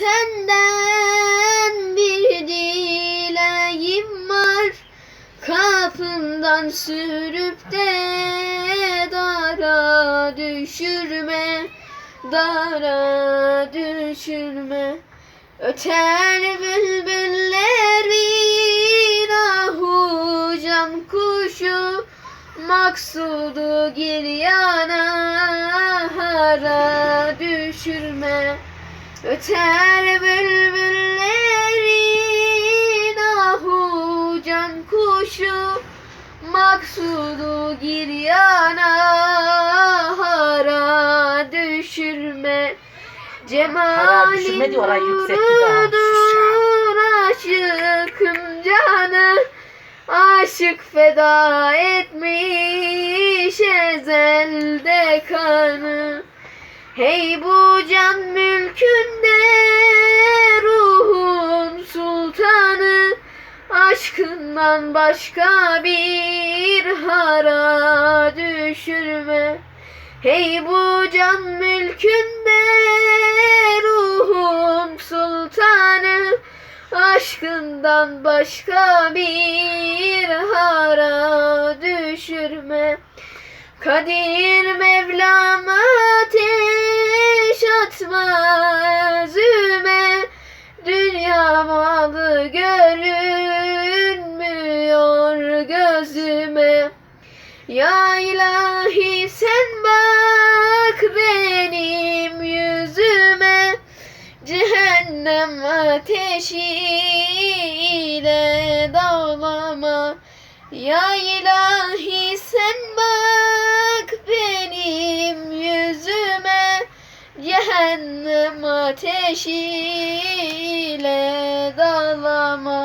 Senden bir dileğim var. Kapından sürüp de dara düşürme Dara düşürme. Öter bülbüllerin ahu can kuşu Maksudu gir yana hara düşürme Öter bülbüllerin ahu can kuşu Maksudu gir yana hara düşürme. Hara düşürme diyor, Cemalin aşıkım canı Aşık feda etmiş ezelde kanı. Hey bu can mülkünde Aşkından başka bir hara düşürme. Hey bu can mülkünde ruhun sultanı. Aşkından başka bir hara düşürme. Kadir Mevlam Ya ilahi sen bak benim yüzüme. Cehennem ateşiyle dağlama Ya ilahi sen bak benim yüzüme. Cehennem ateşiyle dağlama